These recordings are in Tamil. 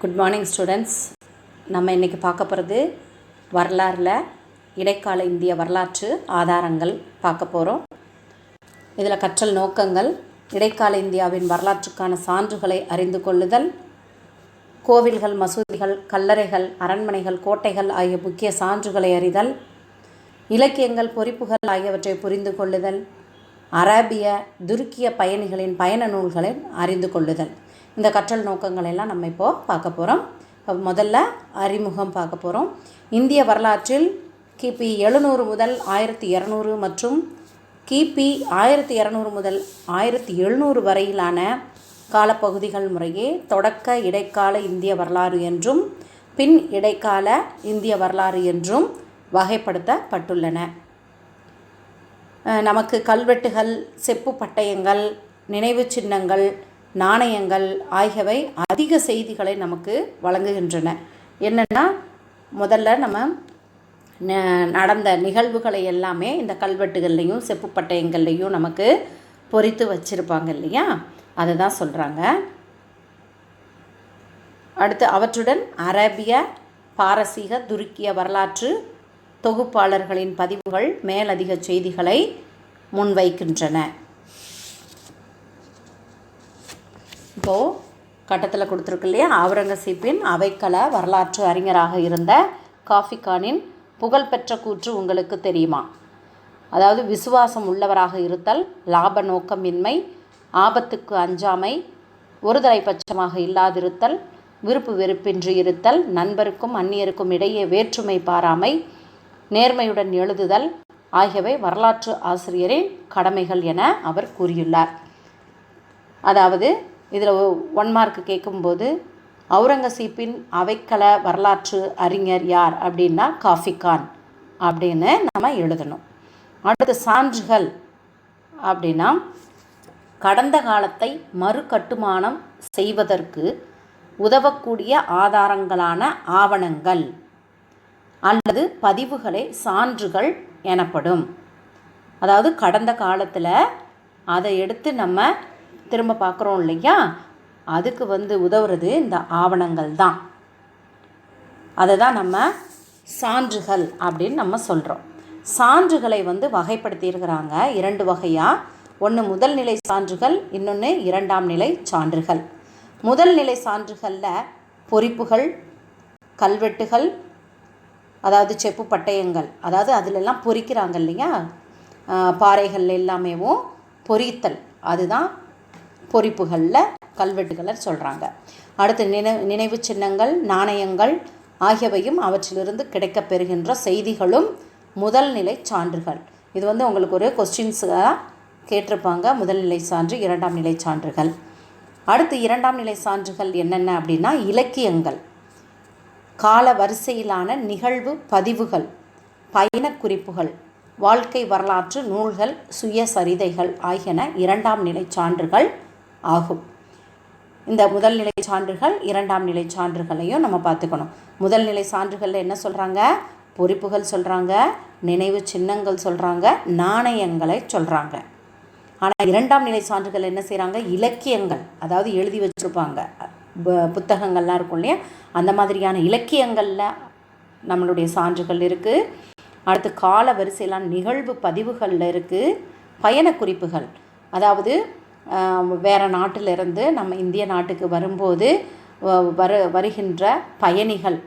குட் மார்னிங் ஸ்டூடெண்ட்ஸ் நம்ம இன்றைக்கி பார்க்க போகிறது வரலாறில் இடைக்கால இந்திய வரலாற்று ஆதாரங்கள் பார்க்க போகிறோம் இதில் கற்றல் நோக்கங்கள் இடைக்கால இந்தியாவின் வரலாற்றுக்கான சான்றுகளை அறிந்து கொள்ளுதல் கோவில்கள் மசூதிகள் கல்லறைகள் அரண்மனைகள் கோட்டைகள் ஆகிய முக்கிய சான்றுகளை அறிதல் இலக்கியங்கள் பொறிப்புகள் ஆகியவற்றை புரிந்து கொள்ளுதல் அரேபிய துருக்கிய பயணிகளின் பயண நூல்களை அறிந்து கொள்ளுதல். இந்த கற்றல் நோக்கங்கள் எல்லாம் நம்ம இப்போது பார்க்க போகிறோம் முதல்ல அறிமுகம் பார்க்க போகிறோம் இந்திய வரலாற்றில் கிபி எழுநூறு முதல் ஆயிரத்தி இரநூறு மற்றும் கிபி ஆயிரத்தி இரநூறு முதல் ஆயிரத்தி எழுநூறு வரையிலான காலப்பகுதிகள் முறையே தொடக்க இடைக்கால இந்திய வரலாறு என்றும் பின் இடைக்கால இந்திய வரலாறு என்றும் வகைப்படுத்தப்பட்டுள்ளன. நமக்கு கல்வெட்டுகள் செப்பு பட்டயங்கள் நினைவு சின்னங்கள் நாணயங்கள் ஆகியவை அதிக செய்திகளை நமக்கு வழங்குகின்றன. என்னென்னா முதல்ல நம்ம ந- நடந்த நிகழ்வுகளை எல்லாமே இந்த கல்வெட்டுகள்லையும் செப்பு பட்டயங்கள்லேயும் நமக்கு பொறித்து வச்சுருப்பாங்க இல்லையா? அதை தான் சொல்கிறாங்க அடுத்து அவற்றுடன் அரேபிய பாரசீக துருக்கிய வரலாற்று தொகுப்பாளர்களின் பதிவுகள் மேலதிக செய்திகளை முன்வைக்கின்றன. இப்போது கட்டத்தில் கொடுத்துருக்கு இல்லையா? அவுரங்கசீப்பின் அவைக்கல வரலாற்று அறிஞராக இருந்த காஃபிகானின் புகழ்பெற்ற கூற்று உங்களுக்கு தெரியுமா? அதாவது விசுவாசம் உள்ளவராக இருத்தல் லாப நோக்கமின்மை ஆபத்துக்கு அஞ்சாமை ஒருதலை பட்சமாக இல்லாதிருத்தல் விருப்பு வெறுப்பின்றி இருத்தல் நண்பருக்கும் அந்நியருக்கும் இடையே வேற்றுமை பாராமை நேர்மையுடன் எழுதுதல் ஆகியவை வரலாற்று ஆசிரியரின் கடமைகள் என அவர் கூறியுள்ளார். அதாவது இதில் ஒன் மார்க் கேட்கும்போது அவுரங்கசீப்பின் அவைக்கல வரலாற்று அறிஞர் யார்? அப்படின்னா காஃபிகான் அப்படின்னு நம்ம எழுதணும். அடுத்து சான்றுகள் அப்படின்னா கடந்த காலத்தை மறுகட்டுமானம் செய்வதற்கு உதவக்கூடிய ஆதாரங்களான ஆவணங்கள் அல்லது பதிவுகளே சான்றுகள் எனப்படும். அதாவது கடந்த காலத்தில் அதை எடுத்து நம்ம திரும்ப பார்க்குறோம் இல்லையா? அதுக்கு வந்து உதவுறது இந்த ஆவணங்கள் தான். அதை தான் நம்ம சான்றுகள் அப்படின்னு நம்ம சொல்கிறோம் சான்றுகளை வந்து வகைப்படுத்தியிருக்கிறாங்க இரண்டு வகையாக ஒன்று முதல் நிலை சான்றுகள் இன்னொன்று இரண்டாம் நிலை சான்றுகள். முதல் நிலை சான்றுகளில் பொறிப்புகள் கல்வெட்டுகள் அதாவது செப்பு பட்டயங்கள் அதாவது அதிலெல்லாம் பொறிக்கிறாங்க இல்லையா? பாறைகள் எல்லாமேவும் பொறித்தல். அதுதான் பொறிப்புகளில் கல்வெட்டுகளை சொல்கிறாங்க அடுத்து நினை நினைவு சின்னங்கள் நாணயங்கள் ஆகியவையும் அவற்றிலிருந்து கிடைக்கப் பெறுகின்ற செய்திகளும் முதல் நிலை சான்றுகள். இது வந்து உங்களுக்கு ஒரு கொஸ்டின்ஸாக கேட்டிருப்பாங்க. முதல் நிலை சான்று இரண்டாம் நிலை சான்றுகள். அடுத்து இரண்டாம் நிலை சான்றுகள் என்னென்ன அப்படின்னா இலக்கியங்கள். கால வரிசையிலான நிகழ்வு பதிவுகள் பயணக் குறிப்புகள் வாழ்க்கை வரலாற்று நூல்கள் சுயசரிதைகள் ஆகியன இரண்டாம் நிலை சான்றுகள். ஆகும். இந்த முதல் நிலை சான்றுகள் இரண்டாம் நிலை சான்றுகளையும் நம்ம பார்த்துக்கணும். முதல் நிலை சான்றுகளில் என்ன சொல்கிறாங்க பொறிப்புகள் சொல்கிறாங்க நினைவு சின்னங்கள் சொல்கிறாங்க நாணயங்களை சொல்கிறாங்க ஆனால் இரண்டாம் நிலை சான்றுகள் என்ன செய்கிறாங்க இலக்கியங்கள் அதாவது எழுதி வச்சுருப்பாங்க. புத்தகங்கள்லாம் இருக்கும் இல்லையா? அந்த மாதிரியான இலக்கியங்களில் நம்மளுடைய சான்றுகள் இருக்குது அடுத்து கால வரிசையிலான நிகழ்வு பதிவுகளில் இருக்குது பயண குறிப்புகள் அதாவது வேறு நாட்டிலிருந்து நம்ம இந்திய நாட்டுக்கு வரும்போது வ- வரு வருகின்ற பயணிகள்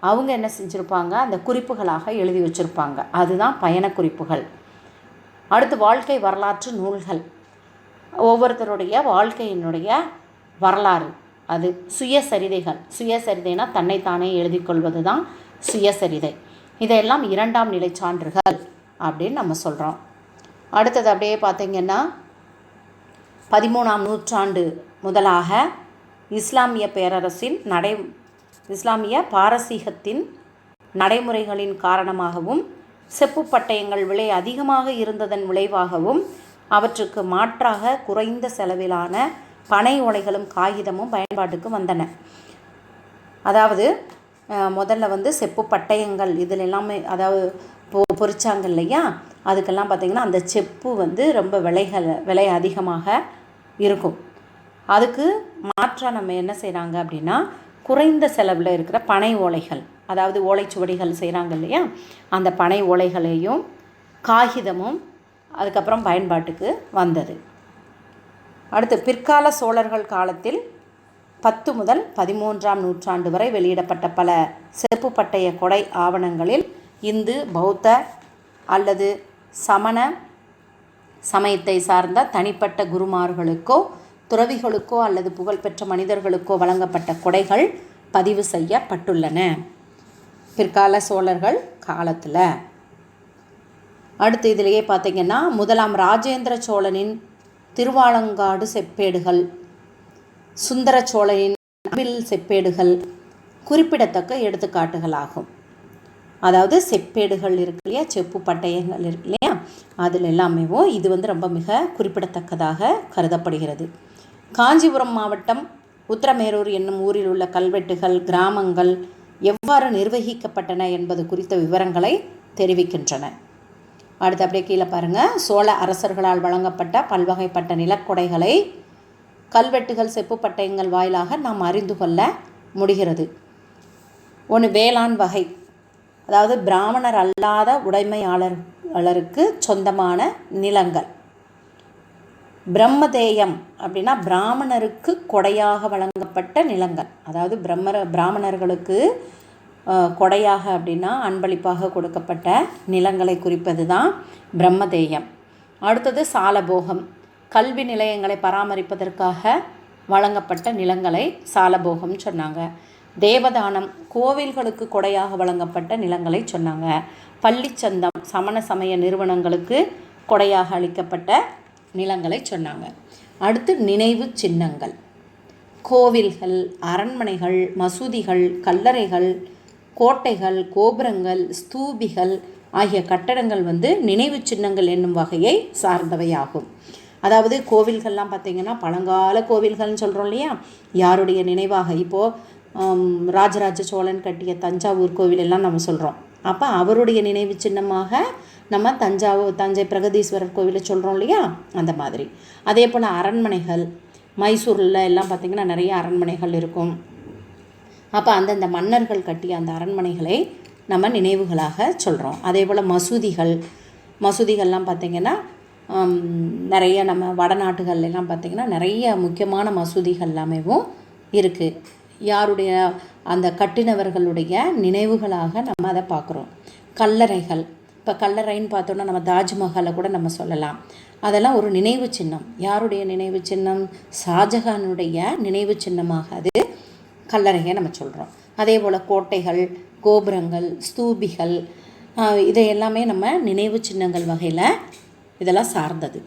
அவங்க என்ன செஞ்சுருப்பாங்க? அந்த குறிப்புகளாக எழுதி வச்சுருப்பாங்க. அதுதான் பயண குறிப்புகள். அடுத்து வாழ்க்கை வரலாற்று நூல்கள். ஒவ்வொருத்தருடைய வாழ்க்கையினுடைய வரலாறு. அது சுயசரிதைகள். சுயசரிதைனா தன்னைத்தானே எழுதி கொள்வது தான் சுயசரிதை. இதையெல்லாம் இரண்டாம் நிலை சான்றுகள் அப்படின்னு நம்ம சொல்கிறோம் அடுத்தது அப்படியே பார்த்தீங்கன்னா பதிமூணாம் நூற்றாண்டு முதலாக இஸ்லாமிய பேரரசின் நடை இஸ்லாமிய பாரசீகத்தின் நடைமுறைகளின் காரணமாகவும் செப்பு பட்டயங்கள் விலை அதிகமாக இருந்ததன் விளைவாகவும் அவற்றுக்கு மாற்றாக குறைந்த செலவிலான பனை ஓலைகளும் காகிதமும் பயன்பாட்டுக்கு வந்தன. அதாவது முதல்ல வந்து செப்பு பட்டயங்கள் இதில் எல்லாமே அதாவது பொ பொறிச்சாங்க இல்லையா? அதுக்கெல்லாம் பார்த்திங்கன்னா அந்த செப்பு வந்து ரொம்ப விலைகள் விலை அதிகமாக இருக்கும். அதுக்கு மாற்றாக நம்ம என்ன செய்கிறாங்க அப்படின்னா குறைந்த செலவில் இருக்கிற பனை ஓலைகள் அதாவது ஓலைச்சுவடிகள் செய்கிறாங்க இல்லையா? அந்த பனை ஓலைகளையும் காகிதமும் அதுக்கப்புறம் பயன்பாட்டுக்கு வந்தது. அடுத்து பிற்கால சோழர்கள் காலத்தில் பத்து முதல் பதிமூன்றாம் நூற்றாண்டு வரை வெளியிடப்பட்ட பல செப்பு பட்டய கொடை ஆவணங்களில் இந்து பௌத்த அல்லது சமண சமயத்தை சார்ந்த தனிப்பட்ட குருமார்களுக்கோ துறவிகளுக்கோ அல்லது புகழ்பெற்ற மனிதர்களுக்கோ வழங்கப்பட்ட கொடைகள் பதிவு செய்யப்பட்டுள்ளன. பிற்கால சோழர்கள் காலத்தில். அடுத்து இதிலேயே பார்த்தீங்கன்னா முதலாம் ராஜேந்திர சோழனின் திருவாலங்காடு செப்பேடுகள் சுந்தர சோழனின் அபில் செப்பேடுகள் குறிப்பிடத்தக்க எடுத்துக்காட்டுகளாகும். அதாவது செப்பேடுகள் இருக்கு இல்லையா? செப்பு பட்டயங்கள் இருக்கு இல்லையா? அதில் எல்லாமேவும் இது வந்து ரொம்ப மிக குறிப்பிடத்தக்கதாக கருதப்படுகிறது. காஞ்சிபுரம் மாவட்டம் உத்திரமேரூர் என்னும் ஊரில் உள்ள கல்வெட்டுகள் கிராமங்கள் எவ்வாறு நிர்வகிக்கப்பட்டன என்பது குறித்த விவரங்களை தெரிவிக்கின்றன. அடுத்து அப்படியே கீழே பாருங்கள் சோழ அரசர்களால் வழங்கப்பட்ட பல்வகைப்பட்ட நிலக்கொடைகளை கல்வெட்டுகள் செப்புப்பட்டயங்கள் வாயிலாக நாம் அறிந்து கொள்ள முடிகிறது. ஒன்று வேளாண் வகை. அதாவது பிராமணர் அல்லாத உடைமையாளர் வளருக்கு சொந்தமான நிலங்கள். பிரம்மதேயம் அப்படின்னா பிராமணருக்கு கொடையாக வழங்கப்பட்ட நிலங்கள். அதாவது பிரம்மர பிராமணர்களுக்கு கொடையாக அப்படின்னா அன்பளிப்பாக கொடுக்கப்பட்ட நிலங்களை குறிப்பது தான் பிரம்மதேயம். அடுத்தது சாலபோகம். கல்வி நிலையங்களை பராமரிப்பதற்காக வழங்கப்பட்ட நிலங்களை சாலபோகம் சொன்னாங்க. தேவதானம் கோவில்களுக்கு கொடையாக வழங்கப்பட்ட நிலங்களை சொன்னாங்க. பள்ளிச்சந்தம் சமண சமய நிறுவனங்களுக்கு கொடையாக அளிக்கப்பட்ட நிலங்களை சொன்னாங்க. அடுத்து நினைவு சின்னங்கள். கோவில்கள் அரண்மனைகள் மசூதிகள் கல்லறைகள் கோட்டைகள் கோபுரங்கள் ஸ்தூபிகள் ஆகிய கட்டடங்கள் வந்து நினைவு சின்னங்கள் என்னும் வகையை சார்ந்தவையாகும். அதாவது கோவில்கள்லாம் பார்த்திங்கன்னா பழங்கால கோவில்கள்னு சொல்கிறோம் இல்லையா? யாருடைய நினைவாக? இப்போது ராஜராஜ சோழன் கட்டிய தஞ்சாவூர் கோவில் எல்லாம் நம்ம சொல்கிறோம் அப்போ அவருடைய நினைவு சின்னமாக நம்ம தஞ்சாவூர் தஞ்சை பிரகதீஸ்வரர் கோவிலை சொல்கிறோம் இல்லையா? அந்த மாதிரி. அதே போல் அரண்மனைகள் மைசூரில் எல்லாம் பார்த்திங்கன்னா நிறைய அரண்மனைகள் இருக்கும். அப்போ அந்தந்த மன்னர்கள் கட்டிய அந்த அரண்மனைகளை நம்ம நினைவுகளாக சொல்கிறோம் அதே போல் மசூதிகள் மசூதிகள்லாம் பார்த்திங்கன்னா நிறைய நம்ம வடநாட்டுகள்லாம் பார்த்திங்கன்னா நிறைய முக்கியமான மசூதிகள் எல்லாமேவும் இருக்குது யாருடைய அந்த கட்டினவர்களுடைய நினைவுகளாக நம்ம அதை பார்க்குறோம். கல்லறைகள். இப்போ கல்லறைன்னு பார்த்தோன்னா நம்ம தாஜ்மஹாலை கூட நம்ம சொல்லலாம். அதெல்லாம் ஒரு நினைவு சின்னம். யாருடைய நினைவு சின்னம்? ஷாஜஹானுடைய நினைவு சின்னமாக அது கல்லறையை நம்ம சொல்கிறோம் அதே போல் கோட்டைகள் கோபுரங்கள் ஸ்தூபிகள் இதை எல்லாமே நம்ம நினைவு சின்னங்கள் வகையில் இதெல்லாம் சார்ந்தது.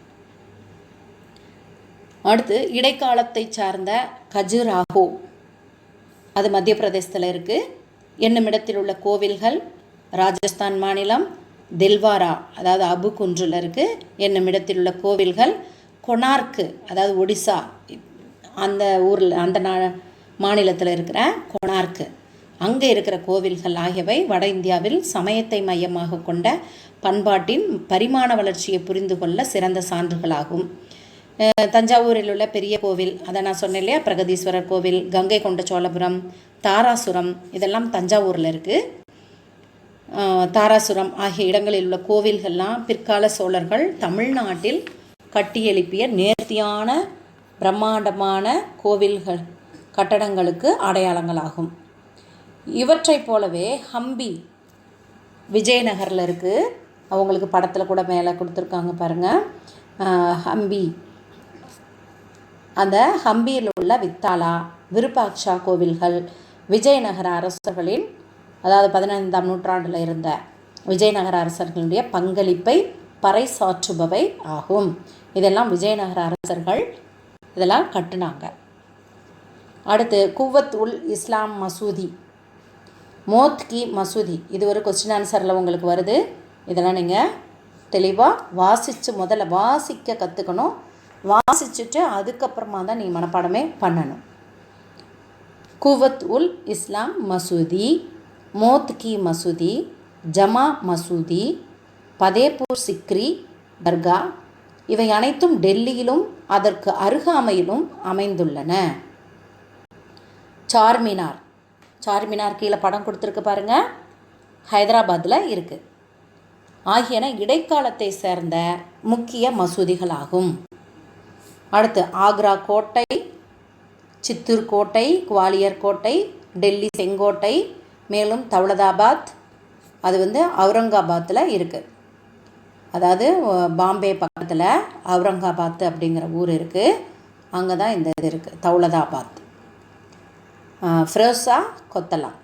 அடுத்து இடைக்காலத்தை சார்ந்த கஜுராகோ அது மத்திய பிரதேசத்தில் இருக்குது என்னும் இடத்தில் உள்ள கோவில்கள் ராஜஸ்தான் மாநிலம் தில்வாரா அதாவது அபு குன்றில் இருக்குது என்னும் இடத்தில் உள்ள கோவில்கள் கொனார்க்கு அதாவது ஒடிசா அந்த ஊரில் அந்த நா மாநிலத்தில் இருக்கிற கொனார்க்கு. அங்கே இருக்கிற கோவில்கள் ஆகியவை வட இந்தியாவில் சமயத்தை மையமாக கொண்ட பண்பாட்டின் பரிமாண வளர்ச்சியை புரிந்து கொள்ள சிறந்த சான்றுகளாகும். தஞ்சாவூரில் உள்ள பெரிய கோவில் அதை நான் சொன்னேன் இல்லையா? பிரகதீஸ்வரர் கோவில் கங்கை கொண்ட சோழபுரம் தாராசுரம் இதெல்லாம் தஞ்சாவூரில் இருக்குது தாராசுரம் ஆகிய இடங்களில் உள்ள கோவில்கள்லாம் பிற்கால சோழர்கள் தமிழ்நாட்டில் கட்டியெழுப்பிய நேர்த்தியான பிரம்மாண்டமான கோவில்கள் கட்டடங்களுக்கு அடையாளங்களாகும். இவற்றைப் போலவே ஹம்பி விஜயநகரில் இருக்குது அவங்களுக்கு படத்தில் கூட மேலே கொடுத்துருக்காங்க பாருங்கள் ஹம்பி. அந்த ஹம்பியில் உள்ள வித்தாலா விருப்பாக்ஷா கோவில்கள் விஜயநகர அரசர்களின் அதாவது பதினைந்தாம் நூற்றாண்டில் இருந்த விஜயநகர அரசர்களுடைய பங்களிப்பை பறைசாற்றுபவை ஆகும். இதெல்லாம் விஜயநகர அரசர்கள் இதெல்லாம் கட்டுனாங்க. அடுத்து குவத் உல் இஸ்லாம் மசூதி. மோத்கி மசூதி. இது ஒரு கொஸ்டின் ஆன்சரில் உங்களுக்கு வருது. இதெல்லாம் நீங்கள் தெளிவாக வாசித்து முதல்ல வாசிக்க கற்றுக்கணும் வாசிச்சுட்டு அதுக்கப்புறமா தான் நீ மனப்பாடமே பண்ணணும். குவத் உல் இஸ்லாம் மசூதி மோத்கி மசூதி ஜமா மசூதி பதேபூர் சிக்ரி தர்கா இவை அனைத்தும் டெல்லியிலும் அதற்கு அருகாமையிலும் அமைந்துள்ளன. சார்மினார். சார்மினார் கீழே படம் கொடுத்துருக்கு பாருங்க. ஹைதராபாத்தில் இருக்குது ஆகியன இடைக்காலத்தை சேர்ந்த முக்கிய மசூதிகளாகும். அடுத்து ஆக்ரா கோட்டை சித்தூர் கோட்டை குவாலியர் கோட்டை டெல்லி செங்கோட்டை மேலும் தௌலதாபாத் அது வந்து அவுரங்காபாத்தில் இருக்குது அதாவது பாம்பே பக்கத்தில் அவுரங்காபாத் அப்படிங்கிற ஊர் இருக்குது அங்கே தான் இந்த இது இருக்குது தௌலதாபாத். அஹ், கொத்தலாம்.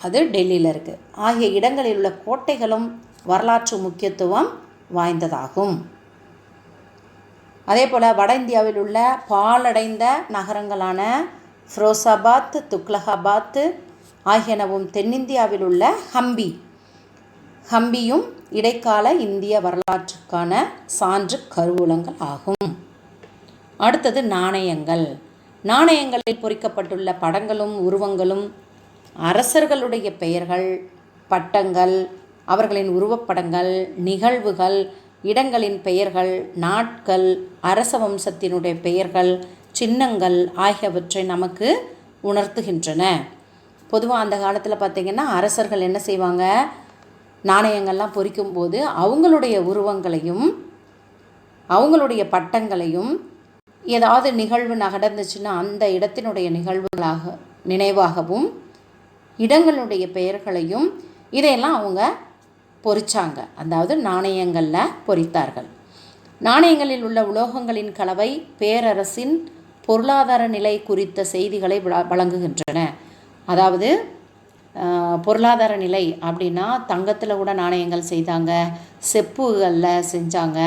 அது டெல்லியில் இருக்குது ஆகிய இடங்களில் உள்ள கோட்டைகளும் வரலாற்று முக்கியத்துவம் வாய்ந்ததாகும். அதே போல் வட இந்தியாவில் உள்ள பாலடைந்த நகரங்களான ஃபிரோசாபாத் துக்லகாபாத் ஆகியனவும் தென்னிந்தியாவில் உள்ள ஹம்பி. ஹம்பியும் இடைக்கால இந்திய வரலாற்றுக்கான சான்று கருவூலங்கள் ஆகும். அடுத்தது நாணயங்கள். நாணயங்களில் பொறிக்கப்பட்டுள்ள படங்களும் உருவங்களும் அரசர்களுடைய பெயர்கள் பட்டங்கள் அவர்களின் உருவப்படங்கள் நிகழ்வுகள் இடங்களின் பெயர்கள் நாட்கள் அரச வம்சத்தினுடைய பெயர்கள் சின்னங்கள் ஆகியவற்றை நமக்கு உணர்த்துகின்றன. பொதுவாக அந்த காலத்தில் பார்த்திங்கன்னா அரசர்கள் என்ன செய்வாங்க? நாணயங்கள்லாம் பொறிக்கும்போது அவங்களுடைய உருவங்களையும் அவங்களுடைய பட்டங்களையும் ஏதாவது நிகழ்வு நடந்துச்சுன்னா அந்த இடத்தினுடைய நிகழ்வுகளாக நினைவாகவும் இடங்களுடைய பெயர்களையும் இதையெல்லாம் அவங்க பொறிச்சாங்க. அதாவது நாணயங்களில் பொறித்தார்கள். நாணயங்களில் உள்ள உலோகங்களின் கலவை பேரரசின் பொருளாதார நிலை குறித்த செய்திகளை வழங்குகின்றன. அதாவது பொருளாதார நிலை அப்படின்னா தங்கத்தில் கூட நாணயங்கள் செய்தாங்க செப்புகளில் செஞ்சாங்க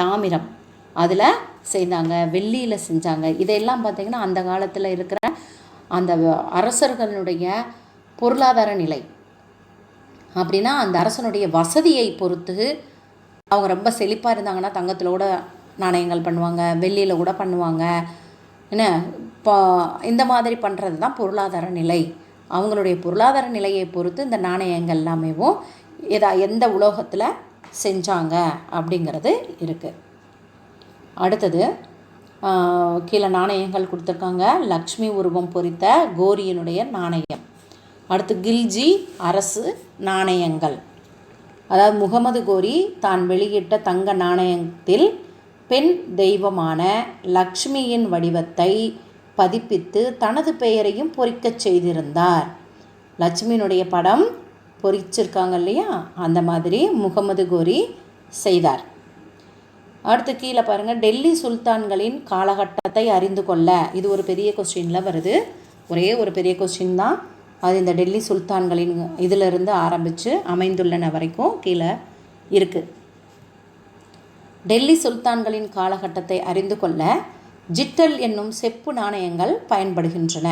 தாமிரம் அதில் செய்தாங்க வெள்ளியில் செஞ்சாங்க. இதையெல்லாம் பார்த்திங்கன்னா அந்த காலத்தில் இருக்கிற அந்த அரசர்களுடைய பொருளாதார நிலை. அப்படின்னா அந்த அரசனுடைய வசதியை பொறுத்து அவங்க ரொம்ப செழிப்பாக இருந்தாங்கன்னா தங்கத்தில் கூட நாணயங்கள் பண்ணுவாங்க வெள்ளியில் கூட பண்ணுவாங்க. என்ன? இப்போ இந்த மாதிரி பண்ணுறது தான் பொருளாதார நிலை. அவங்களுடைய பொருளாதார நிலையை பொறுத்து இந்த நாணயங்கள் எல்லாமேவும் எதா எந்த உலோகத்தில் செஞ்சாங்க அப்படிங்கிறது இருக்குது அடுத்தது கீழே நாணயங்கள் கொடுத்துருக்காங்க. லக்ஷ்மி உருவம் பொறித்த கோரியினுடைய நாணயம். அடுத்து கில்ஜி அரசு நாணயங்கள். அதாவது முகமது கோரி தான் வெளியிட்ட தங்க நாணயத்தில் பெண் தெய்வமான லக்ஷ்மியின் வடிவத்தை பதிப்பித்து தனது பெயரையும் பொறிக்கச் செய்திருந்தார். லட்சுமியினுடைய படம் பொறிச்சிருக்காங்க இல்லையா? அந்த மாதிரி முகமது கோரி செய்தார். அடுத்து கீழே பாருங்கள் டெல்லி சுல்தான்களின் காலகட்டத்தை அறிந்து கொள்ள. இது ஒரு பெரிய கொஸ்டினில் வருது. ஒரே ஒரு பெரிய கொஸ்டின் தான். அது இந்த டெல்லி சுல்தான்களின் இதிலிருந்து ஆரம்பித்து அமைந்துள்ளன வரைக்கும் கீழே இருக்குது டெல்லி சுல்தான்களின் காலகட்டத்தை அறிந்து கொள்ள ஜிட்டல் என்னும் செப்பு நாணயங்கள் பயன்படுகின்றன.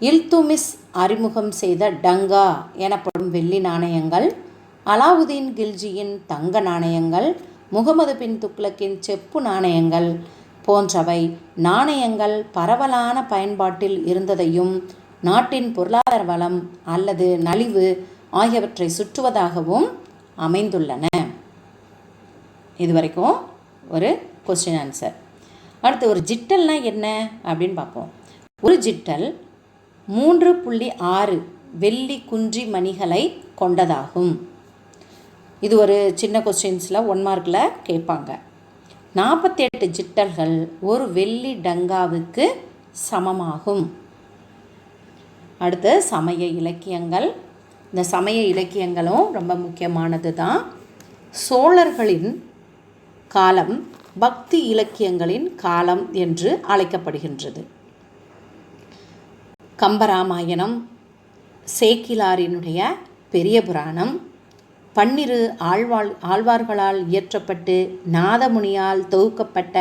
இல்துமிஸ் அறிமுகம் செய்த டங்கா எனப்படும் வெள்ளி நாணயங்கள் அலாவுதீன் கில்ஜியின் தங்க நாணயங்கள் முகமது பின் துக்ளக்கின் செப்பு நாணயங்கள் போன்றவை நாணயங்கள் பரவலான பயன்பாட்டில் இருந்ததையும் நாட்டின் பொருளாதார வளம் அல்லது நலிவு ஆகியவற்றை சுற்றுவதாகவும் அமைந்துள்ளன. இது வரைக்கும் ஒரு கொஸ்டின் ஆன்சர் அடுத்து ஒரு ஜிட்டல்னா என்ன அப்படின்னு பார்ப்போம். ஒரு ஜிட்டல் மூன்று புள்ளி ஆறு வெள்ளி குன்றி மணிகளை கொண்டதாகும். இது ஒரு சின்ன கொஸ்டின்ஸில் ஒன் மார்க்கில் கேட்பாங்க. நாற்பத்தி எட்டு ஜிட்டல்கள் ஒரு வெள்ளி டங்காவுக்கு சமமாகும். அடுத்து சமய இலக்கியங்கள். இந்த சமய இலக்கியங்களும் ரொம்ப முக்கியமானது தான். சோழர்களின் காலம் பக்தி இலக்கியங்களின் காலம் என்று அழைக்கப்படுகின்றது. கம்பராமாயணம் சேக்கிலாரினுடைய பெரிய புராணம் பன்னிரு ஆழ்வாள் ஆழ்வார்களால் இயற்றப்பட்டு நாதமுனியால் தொகுக்கப்பட்ட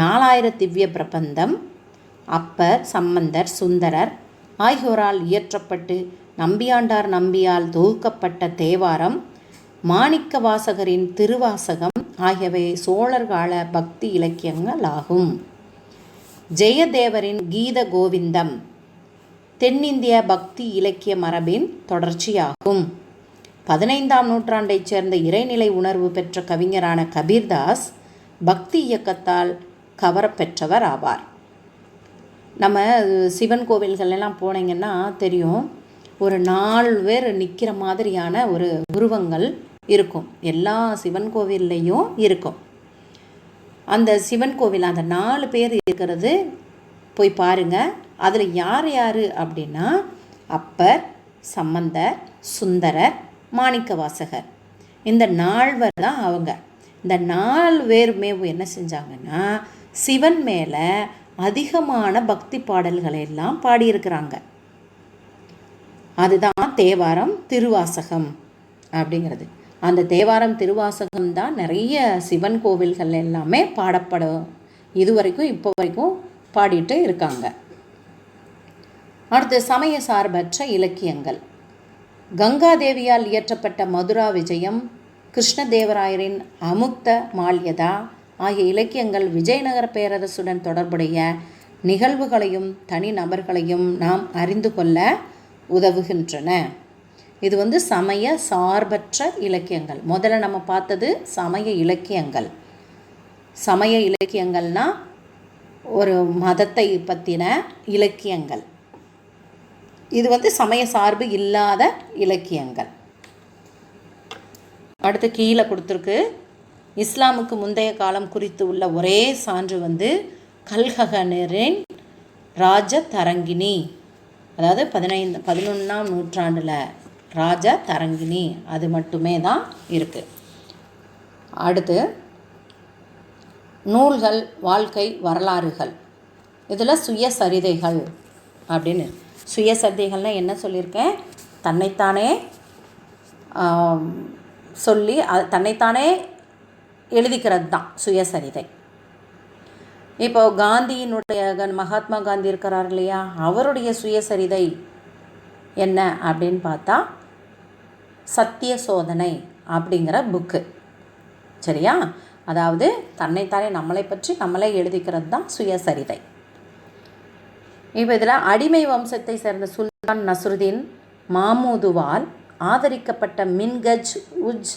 நாலாயிர திவ்ய பிரபந்தம் அப்பர் சம்பந்தர் சுந்தரர் ஆகியோரால் இயற்றப்பட்டு நம்பியாண்டார் நம்பியால் தொகுக்கப்பட்ட தேவாரம் மாணிக்க வாசகரின் திருவாசகம் ஆகியவை சோழர் கால பக்தி இலக்கியங்கள் ஆகும். ஜெயதேவரின் கீத கோவிந்தம் தென்னிந்திய பக்தி இலக்கிய மரபின் தொடர்ச்சியாகும். பதினைந்தாம் நூற்றாண்டைச் சேர்ந்த இறைநிலை உணர்வு பெற்ற கவிஞரான கபீர்தாஸ் பக்தி இயக்கத்தால் கவரப்பெற்றவர் ஆவார். நம்ம சிவன் கோவில்களெல்லாம் போனீங்கன்னா தெரியும். ஒரு நாலு பேர் நிற்கிற மாதிரியான ஒரு உருவங்கள் இருக்கும். எல்லா சிவன் கோவில்லையும் இருக்கும். அந்த சிவன் கோவில் அந்த நாலு பேர் இருக்கிறது போய் பாருங்கள் அதில் யார் யார் அப்படின்னா அப்பர் சம்பந்தர் சுந்தரர் மாணிக்கவாசகர். இந்த நால்வர் தான் அவங்க. இந்த நாலு பேருமே என்ன செஞ்சாங்கன்னா சிவன் மேலே அதிகமான பக்தி பாடல்களை எல்லாம் பாடியிருக்கிறாங்க. அதுதான் தேவாரம் திருவாசகம் அப்படிங்கிறது. அந்த தேவாரம் திருவாசகம் தான் நிறைய சிவன் கோவில்கள் எல்லாமே பாடப்படும். இது வரைக்கும் இப்போ வரைக்கும் பாடிட்டு இருக்காங்க. அடுத்து சமய சார்பற்ற இலக்கியங்கள். கங்காதேவியால் இயற்றப்பட்ட மதுரா விஜயம் கிருஷ்ணதேவராயரின் அமுக்த மால்யதா ஆகிய இலக்கியங்கள் விஜயநகர பேரரசுடன் தொடர்புடைய நிகழ்வுகளையும் தனி நபர்களையும் நாம் அறிந்து கொள்ள உதவுகின்றன. இது வந்து சமய சார்பற்ற இலக்கியங்கள். முதல்ல நம்ம பார்த்தது சமய இலக்கியங்கள். சமய இலக்கியங்கள்னால் ஒரு மதத்தை பற்றின இலக்கியங்கள். இது வந்து சமய சார்பு இல்லாத இலக்கியங்கள். அடுத்து கீழே கொடுத்துருக்கு இஸ்லாமுக்கு முந்தைய காலம் குறித்து உள்ள ஒரே சான்று வந்து கல்ககனரின் ராஜ தரங்கினி அதாவது பதினைந்து பதினொன்றாம் நூற்றாண்டில் ராஜ தரங்கினி அது மட்டுமே தான் இருக்குது அடுத்து நூல்கள் வாழ்க்கை வரலாறுகள். இதில் சுயசரிதைகள் அப்படின்னு சுயசரிதைகள்னால் என்ன சொல்லியிருக்கேன்? தன்னைத்தானே சொல்லி அது தன்னைத்தானே எழுதிக்கிறது தான் சுயசரிதை. இப்போ காந்தியினுடைய கன் மகாத்மா காந்தி இருக்கிறார் இல்லையா? அவருடைய சுயசரிதை என்ன அப்படின்னு பார்த்தா சத்திய சோதனை அப்படிங்கிற புக்கு சரியா? அதாவது தன்னைத்தானே நம்மளை பற்றி நம்மளே எழுதிக்கிறது தான் சுயசரிதை. இப்போ இதில் அடிமை வம்சத்தை சேர்ந்த சுல்தான் நஸ்ருதீன் மாமூதுவால் ஆதரிக்கப்பட்ட மின்கஜ் உஜ்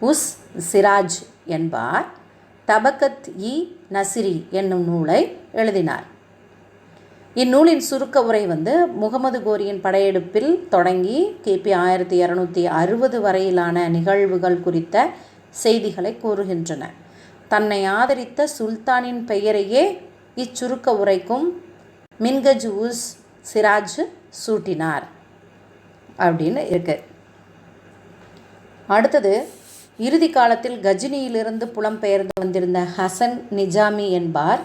உஸ் சிராஜ் என்பார். தபக்கத் இ நசிரி என்னும் நூலை எழுதினார். இந்நூலின் சுருக்க உரை வந்து முகமது கோரியின் படையெடுப்பில் தொடங்கி கிபி ஆயிரத்தி இரநூத்தி அறுபது வரையிலான நிகழ்வுகள் குறித்த செய்திகளை கூறுகின்றன. தன்னை ஆதரித்த சுல்தானின் பெயரையே இச்சுருக்க உரைக்கும் மின்கஜ் உஸ் சிராஜ் சூட்டினார். அப்படின்னு இருக்கு. அடுத்தது இறுதி காலத்தில் கஜினியிலிருந்து புலம்பெயர்ந்து வந்திருந்த ஹசன் நிஜாமி என்பார்.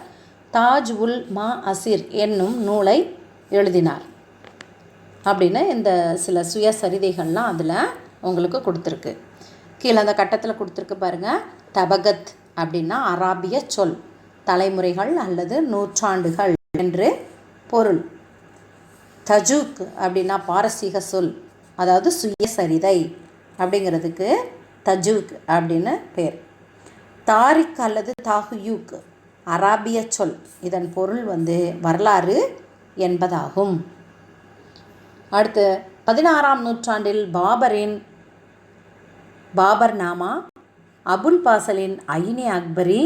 தாஜ் உல் மா அசிர் என்னும் நூலை எழுதினார். அப்படின்னு இந்த சில சுயசரிதைகள்லாம் அதில் உங்களுக்கு கொடுத்துருக்கு. கீழே அந்த கட்டத்தில் கொடுத்துருக்கு பாருங்கள் தபகத் அப்படின்னா அராபிய சொல் தலைமுறைகள் அல்லது நூற்றாண்டுகள் என்று பொருள். தஜூக் அப்படின்னா பாரசீக சொல் அதாவது சுயசரிதை அப்படிங்கிறதுக்கு தஜூக் அப்படின்னு பேர். தாரிக் அல்லது தாகுயூக் அராபிய சொல். இதன் பொருள் வந்து வரலாறு என்பதாகும். அடுத்து பதினாறாம் நூற்றாண்டில் பாபரின் பாபர் நாமா அபுல் பாசலின் ஐனி அக்பரி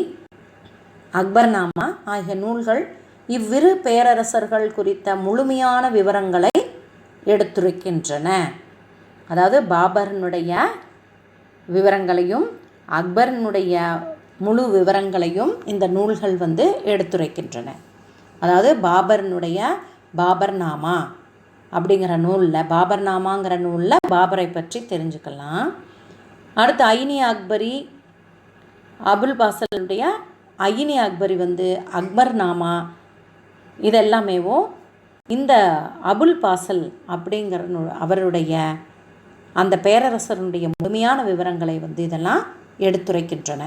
அக்பர்நாமா ஆகிய நூல்கள் இவ்விரு பேரரசர்கள் குறித்த முழுமையான விவரங்களை எடுத்துரைக்கின்றன. அதாவது பாபரனுடைய விவரங்களையும் அக்பரனுடைய முழு விவரங்களையும் இந்த நூல்கள் வந்து எடுத்துரைக்கின்றன. அதாவது பாபரனுடைய பாபர்நாமா அப்படிங்கிற நூலில் பாபர்நாமாங்கிற நூலில் பாபரை பற்றி தெரிஞ்சுக்கலாம். அடுத்து ஐனி அக்பரி அபுல் பாசலுடைய ஐனி அக்பரி வந்து அக்பர் நாமா இதெல்லாமேவும் இந்த அபுல் பாசல் அப்படிங்கிற நூ- அவருடைய அந்த பேரரசருடைய முழுமையான விவரங்களை வந்து இதெல்லாம் எடுத்துரைக்கின்றன.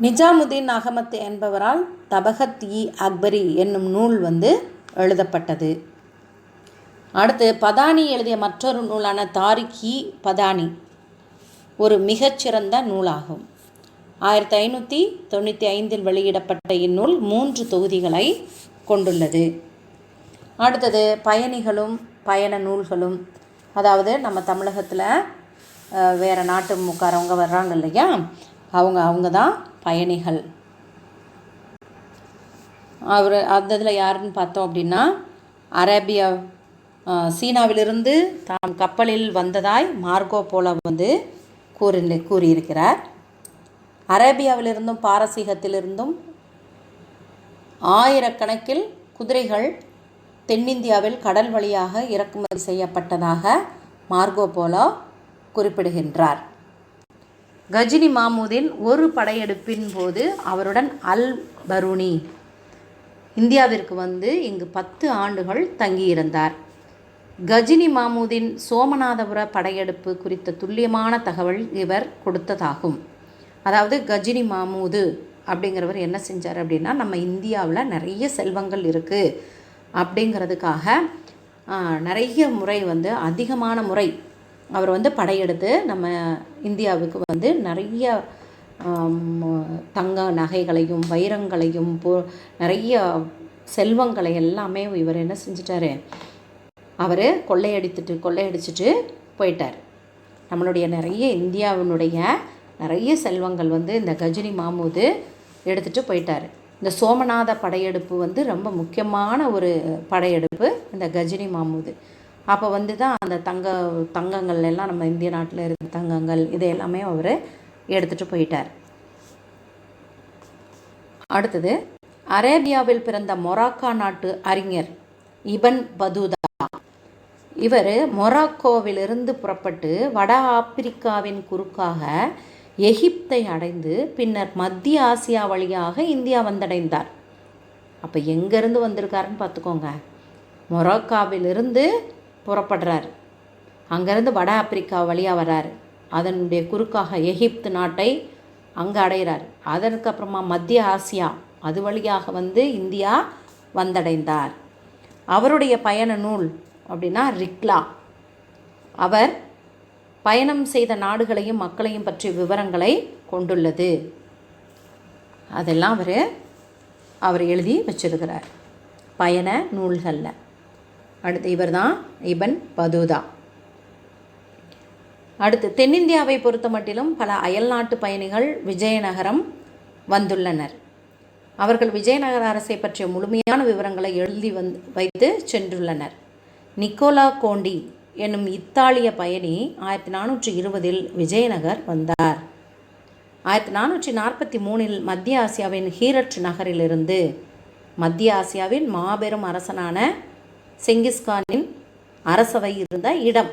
நிஜாமுதீன் அகமத் என்பவரால் தபகத் இ அக்பரி என்னும் நூல் வந்து எழுதப்பட்டது. அடுத்து பதானி எழுதிய மற்றொரு நூலான தாரிக் இ பதானி ஒரு மிகச்சிறந்த நூலாகும். ஆயிரத்தி ஐநூற்றி தொண்ணூற்றி ஐந்தில் வெளியிடப்பட்ட இந்நூல் மூன்று தொகுதிகளை கொண்டுள்ளது. அடுத்தது பயணிகளும் பயண நூல்களும் அதாவது நம்ம தமிழகத்தில் வேறு நாட்டு முக்காரவங்க வர்றாங்க இல்லையா? அவங்க அவங்க தான் பயணிகள். அவர் அந்த இதில் யாருன்னு பார்த்தோம் அப்படின்னா அரேபியா சீனாவிலிருந்து தாம் கப்பலில் வந்ததாய் மார்கோ போல வந்து கூறி கூறியிருக்கிறார். அரேபியாவிலிருந்தும் பாரசீகத்திலிருந்தும் ஆயிரக்கணக்கில் குதிரைகள் தென்னிந்தியாவில் கடல் வழியாக இறக்குமதி செய்யப்பட்டதாக மார்கோ போலோ குறிப்பிடுகின்றார். கஜினி மாமூதின் ஒரு படையெடுப்பின் போது அவருடன் அல் பருனி இந்தியாவிற்கு வந்து இங்கு பத்து ஆண்டுகள் தங்கியிருந்தார். கஜினி மாமூதின் சோமநாதபுர படையெடுப்பு குறித்த துல்லியமான தகவல் இவர் கொடுத்ததாகும். அதாவது கஜினி மாமூது அப்படிங்கிறவர் என்ன செஞ்சார் அப்படின்னா நம்ம இந்தியாவில் நிறைய செல்வங்கள் இருக்குது அப்படிங்கிறதுக்காக நிறைய முறை வந்து அதிகமான முறை அவர் வந்து படையெடுத்து நம்ம இந்தியாவுக்கு வந்து நிறைய தங்க நகைகளையும் வைரங்களையும் போ நிறைய செல்வங்களை எல்லாமே இவர் என்ன செஞ்சிட்டாரு? அவர் கொள்ளையடித்துட்டு கொள்ளையடிச்சிட்டு போயிட்டார். நம்மளுடைய நிறைய இந்தியாவினுடைய நிறைய செல்வங்கள் வந்து இந்த கஜினி மாமூது எடுத்துகிட்டு போயிட்டார். இந்த சோமநாத படையெடுப்பு வந்து ரொம்ப முக்கியமான ஒரு படையெடுப்பு இந்த கஜினி மாமூது. அப்போ வந்து தான் அந்த தங்க தங்கங்கள் எல்லாம் நம்ம இந்திய நாட்டில் இருக்க தங்கங்கள் இதை எல்லாமே அவர் எடுத்துகிட்டு போயிட்டார். அடுத்தது அரேபியாவில் பிறந்த மொராக்கா நாட்டு அறிஞர் இபன் பதூதா. இவர் மொராக்கோவிலிருந்து புறப்பட்டு வட ஆப்பிரிக்காவின் குறுக்காக எகிப்தை அடைந்து பின்னர் மத்திய ஆசியா வழியாக இந்தியா வந்தடைந்தார். அப்போ எங்கேருந்து வந்திருக்காருன்னு பார்த்துக்கோங்க. மொரோக்காவிலிருந்து புறப்படுறார். அங்கேருந்து வட ஆப்பிரிக்கா வழியாக வர்றார். அதனுடைய குறுக்காக எகிப்து நாட்டை அங்கே அடைகிறார். அதற்கு அப்புறமா மத்திய ஆசியா அது வழியாக வந்து இந்தியா வந்தடைந்தார். அவருடைய பயண நூல் அப்படின்னா ரிக்லா. அவர் பயணம் செய்த நாடுகளையும் மக்களையும் பற்றிய விவரங்களை கொண்டுள்ளது. அதெல்லாம் அவர் அவர் எழுதி வச்சிருக்கிறார். பயண நூல்களில். அடுத்து இவர் தான் இபன் பதுதா. அடுத்து தென்னிந்தியாவை பொறுத்த மட்டிலும் பல அயல்நாட்டு பயணிகள் விஜயநகரம் வந்துள்ளனர். அவர்கள் விஜயநகர அரசை பற்றிய முழுமையான விவரங்களை எழுதி வந் வைத்து சென்றுள்ளனர். நிக்கோலா கோண்டி என்னும் இத்தாலிய பயணி ஆயிரத்தி நானூற்றி இருபதில் விஜயநகர் வந்தார். ஆயிரத்தி நானூற்றி நாற்பத்தி மூணில் மத்திய ஆசியாவின் ஹீரட் நகரிலிருந்து மத்திய ஆசியாவின் மாபெரும் அரசனான செங்கிஸ்கானின் அரசவை இருந்த இடம்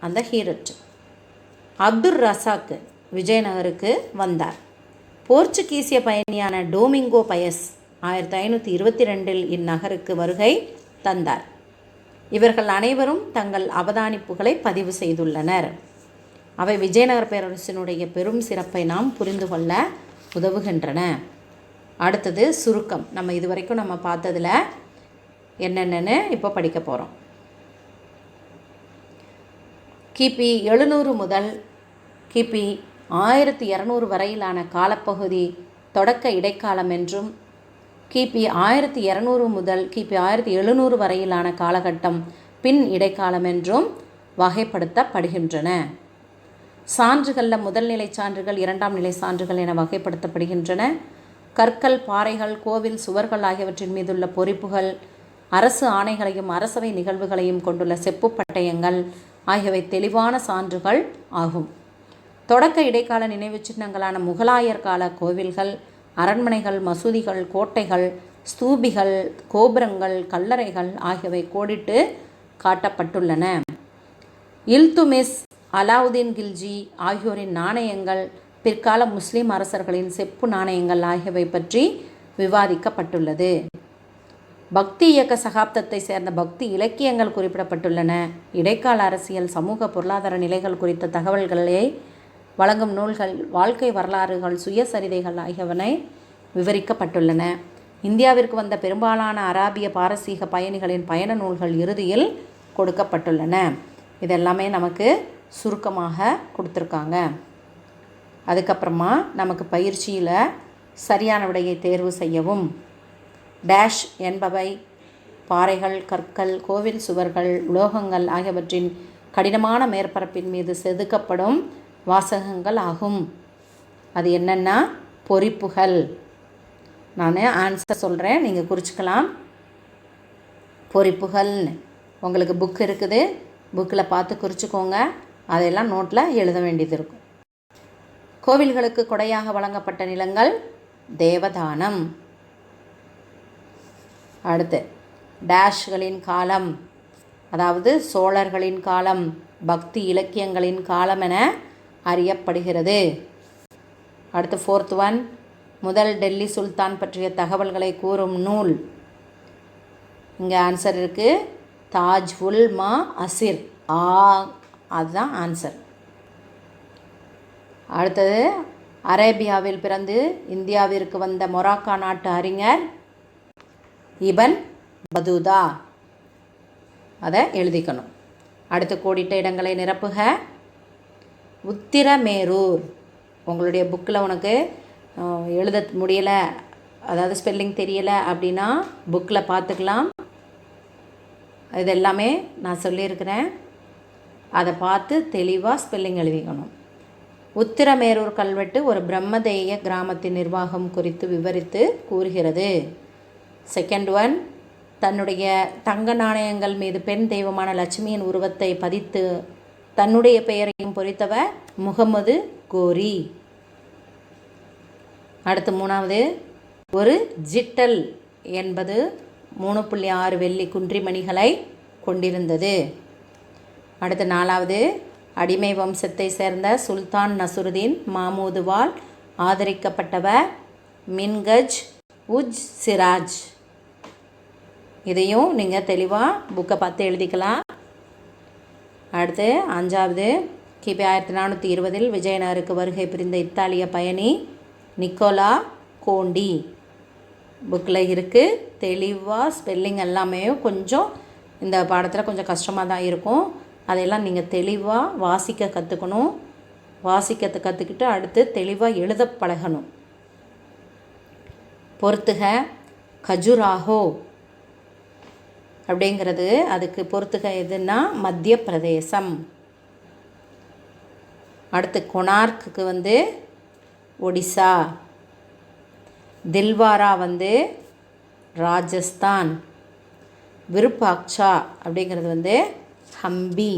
அந்த ஹீரட். அப்துர் ரசாக்கு விஜயநகருக்கு வந்தார். போர்ச்சுகீசிய பயணியான டோமிங்கோ பயஸ் ஆயிரத்தி ஐநூற்றி இருபத்தி ரெண்டில் இந்நகருக்கு வருகை தந்தார். இவர்கள் அனைவரும் தங்கள் அவதானிப்புகளை பதிவு செய்துள்ளனர். அவை விஜயநகர பேரரசினுடைய பெரும் சிறப்பை நாம் புரிந்து கொள்ள உதவுகின்றன. அடுத்தது சுருக்கம். நம்ம இதுவரைக்கும் நம்ம பார்த்ததில் என்னென்னு இப்போ படிக்க போகிறோம் கிபி எழுநூறு முதல் கிபி ஆயிரத்தி இரநூறு வரையிலான காலப்பகுதி தொடக்க இடைக்காலம் என்றும் கிபி ஆயிரத்தி இரநூறு முதல் கிபி ஆயிரத்தி எழுநூறு வரையிலான காலகட்டம் பின் இடைக்காலம் என்றும் வகைப்படுத்தப்படுகின்றன. சான்றுகளில் முதல் நிலை சான்றுகள் இரண்டாம் நிலை சான்றுகள் என வகைப்படுத்தப்படுகின்றன. கற்கள் பாறைகள் கோவில் சுவர்கள் ஆகியவற்றின் மீதுள்ள பொறிப்புகள் அரசு ஆணைகளையும் அரசவை நிகழ்வுகளையும் கொண்டுள்ள செப்பு பட்டயங்கள் ஆகியவை தெளிவான சான்றுகள் ஆகும். தொடக்க இடைக்கால நினைவுச் சின்னங்களான முகலாயர் கால கோவில்கள் அரண்மனைகள் மசூதிகள் கோட்டைகள் ஸ்தூபிகள் கோபுரங்கள் கல்லறைகள் ஆகியவை கோடிட்டு காட்டப்பட்டுள்ளன. இல்துமிஸ் அலாவுதீன் கில்ஜி ஆகியோரின் நாணயங்கள் பிற்கால முஸ்லிம் அரசர்களின் செப்பு நாணயங்கள் ஆகியவை பற்றி விவாதிக்கப்பட்டுள்ளது. பக்தி இயக்க சகாப்தத்தை சேர்ந்த பக்தி இலக்கியங்கள் குறிப்பிடப்பட்டுள்ளன. இடைக்கால அரசியல் சமூக பொருளாதார நிலைகள் குறித்த தகவல்களை வழங்கும் நூல்கள் வாழ்க்கை வரலாறுகள் சுயசரிதைகள் ஆகியவனை விவரிக்கப்பட்டுள்ளன. இந்தியாவிற்கு வந்த பெரும்பாலான அராபிய பாரசீக பயணிகளின் பயண நூல்கள் இறுதியில் கொடுக்கப்பட்டுள்ளன. இதெல்லாமே நமக்கு சுருக்கமாக கொடுத்துருக்காங்க. அதுக்கப்புறமா நமக்கு பயிற்சியில் சரியான விடையை தேர்வு செய்யவும். டேஷ் என்பவை பாறைகள் கற்கள் கோவில் சுவர்கள் உலோகங்கள் ஆகியவற்றின் கடினமான மேற்பரப்பின் மீது செதுக்கப்படும் வாசகங்கள் ஆகும். அது என்னென்னா பொறிப்புகள். நான் ஆன்சர் சொல்கிறேன் நீங்கள் குறிச்சிக்கலாம். பொறிப்புகள்னு. உங்களுக்கு புக் இருக்குது புக்கில் பார்த்து குறிச்சிக்கோங்க. அதையெல்லாம் நோட்டில் எழுத வேண்டியது இருக்கும். கோவில்களுக்கு கொடையாக வழங்கப்பட்ட நிலங்கள் தேவதானம். அடுத்து டேஷ்களின் காலம். அதாவது சோழர்களின் காலம் பக்தி இலக்கியங்களின் காலம் என அறியப்படுகிறது. அடுத்து ஃபோர்த் ஒன் முதல் டெல்லி சுல்தான் பற்றிய தகவல்களை கூறும் நூல். இங்கே ஆன்சர் இருக்குது தாஜ் உல் மா அசிர். ஆ அதுதான் ஆன்சர் அடுத்தது அரேபியாவில் பிறந்து இந்தியாவிற்கு வந்த மொராக்கா நாட்டு அறிஞர் இபன் பதுதா. அதை எழுதிக்கணும். அடுத்து கோடிட்ட இடங்களை நிரப்புக. உத்திரமேரூர். உங்களுடைய புக்கில் உனக்கு எழுத முடியலை அதாவது ஸ்பெல்லிங் தெரியலை அப்படின்னா புக்கில் பார்த்துக்கலாம். இது எல்லாமே நான் சொல்லியிருக்கிறேன். அதை பார்த்து தெளிவாக ஸ்பெல்லிங் எழுதிக்கணும். உத்திரமேரூர் கல்வெட்டு ஒரு பிரம்மதேய கிராமத்தின் நிர்வாகம் குறித்து விவரித்து கூறுகிறது. செகண்ட் ஒன் தன்னுடைய தங்க நாணயங்கள் மீது பெண் தெய்வமான லட்சுமியின் உருவத்தை பதித்து தன்னுடைய பெயரையும் பொறித்தவர் முகமது கோரி. அடுத்து மூணாவது ஒரு ஜிட்டல் என்பது மூணு புள்ளி ஆறு வெள்ளி குன்றிமணிகளை கொண்டிருந்தது. அடுத்து நாலாவது அடிமை வம்சத்தை சேர்ந்த சுல்தான் நசுருதீன் மாமூதுவால் ஆதரிக்கப்பட்டவர் மின்கஜ் உஜ் சிராஜ். இதையும் நீங்கள் தெளிவாக புக்கை பார்த்து எழுதிக்கலாம். அடுத்து அஞ்சாவது கிபி ஆயிரத்தி நானூற்றி இருபதில் விஜயநகருக்கு வருகை புரிந்த இத்தாலிய பயணி நிக்கோலா கோண்டி. புக்கில் இருக்குது தெளிவாக ஸ்பெல்லிங் எல்லாமே கொஞ்சம் இந்த பாடத்தில் கொஞ்சம் கஷ்டமாக தான் இருக்கும். அதையெல்லாம் நீங்கள் தெளிவாக வாசிக்க கற்றுக்கணும் வாசிக்கத்தை கற்றுக்கிட்டு அடுத்து தெளிவாக எழுத பழகணும். பொறுத்துக. கஜுராஹோ. அப்படிங்கிறது அதுக்கு பொறுத்துக எதுன்னா மத்திய பிரதேசம் அடுத்து கொனார்க்குக்கு வந்து ஒடிசா. தில்வாரா வந்து ராஜஸ்தான். விருப்பாக்ஷா அப்படிங்கிறது வந்து ஹம்பி.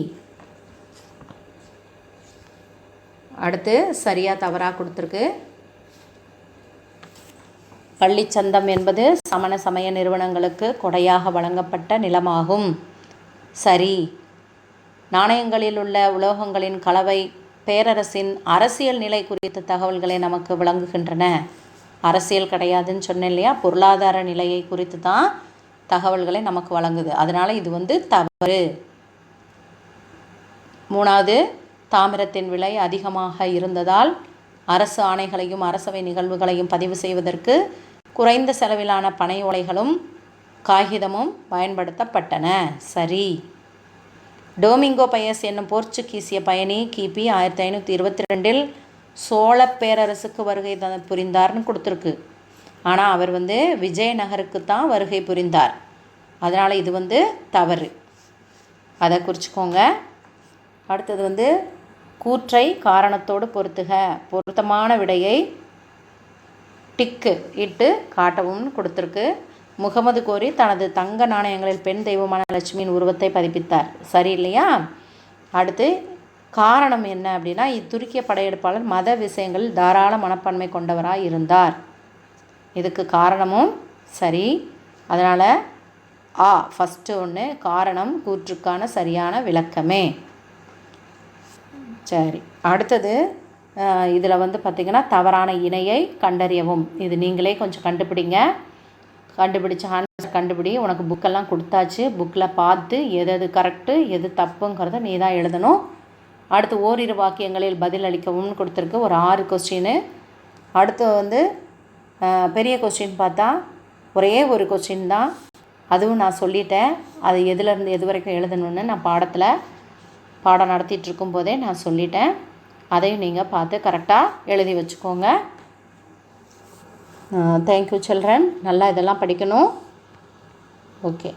அடுத்து சரியாக தவறாக கொடுத்துருக்கு. பள்ளிச்சந்தம் என்பது சமண சமய நிறுவனங்களுக்கு கொடையாக வழங்கப்பட்ட நிலமாகும். சரி நாணயங்களில் உள்ள உலோகங்களின் கலவை பேரரசின் அரசியல் நிலை குறித்த தகவல்களை நமக்கு விளங்குகின்றன. அரசியல் கிடையாதுன்னு சொன்னேன் இல்லையா? பொருளாதார நிலையை குறித்து தான் தகவல்களை நமக்கு வழங்குது. அதனால் இது வந்து தவறு. மூணாவது தாமிரத்தின் விலை அதிகமாக இருந்ததால் அரசு ஆணைகளையும் அரசவை நிகழ்வுகளையும் பதிவு செய்வதற்கு குறைந்த செலவிலான பனை ஓலைகளும் காகிதமும் பயன்படுத்தப்பட்டன. சரி. டோமிங்கோ பயஸ் என்னும் போர்ச்சுகீசிய பயணி கிபி ஆயிரத்தி ஐநூற்றி இருபத்தி ரெண்டில் சோழப் பேரரசுக்கு வருகை த புரிந்தார்னு கொடுத்துருக்கு. ஆனால் அவர் வந்து விஜயநகருக்கு தான் வருகை புரிந்தார். அதனால் இது வந்து தவறு. அதை குறிச்சிக்கோங்க. அடுத்தது வந்து கூற்றை காரணத்தோடு பொருத்துக. பொருத்தமான விடையை டிக்கு இட்டு காட்டவும்னு கொடுத்துருக்கு. முகமது கோரி தனது தங்க நாணயங்களில் பெண் தெய்வமான லட்சுமியின் உருவத்தை பதிப்பித்தார். சரி இல்லையா? அடுத்து காரணம் என்ன அப்படின்னா இத்துருக்கிய படையெடுப்பாளர் மத விஷயங்களில் தாராள மனப்பான்மை கொண்டவராக இருந்தார். இதுக்கு காரணமும் சரி. அதனால் ஆ ஃபஸ்ட்டு ஒன்று காரணம் கூற்றுக்கான சரியான விளக்கமே. சரி அடுத்தது இதில் வந்து பார்த்திங்கன்னா தவறான இணையை கண்டறியவும். இது நீங்களே கொஞ்சம் கண்டுபிடிங்க. கண்டுபிடிச்ச ஆன்சர் கண்டுபிடி. உனக்கு புக்கெல்லாம் கொடுத்தாச்சு. புக்கில் பார்த்து எது எது கரெக்டு எது தப்புங்கிறத நீ தான் எழுதணும். அடுத்து ஓரிரு வாக்கியங்களில் பதில் அளிக்கவும் கொடுத்துருக்கு. ஒரு ஆறு கொஸ்டின் அடுத்து வந்து பெரிய கொஸ்டின் பார்த்தா ஒரே ஒரு கொஸ்டின் தான். அதுவும் நான் சொல்லிட்டேன். அது எதுலேருந்து எது வரைக்கும் எழுதணும்னு நான் பாடத்தில் பாடம் நடத்திட்டு இருக்கும்போதே நான் சொல்லிட்டேன். அதையும் நீங்கள் பார்த்து கரெக்டாக எழுதி வச்சுக்கோங்க. தேங்க்யூ சில்ட்ரன் நல்லா இதெல்லாம் படிக்கணும். ஓகே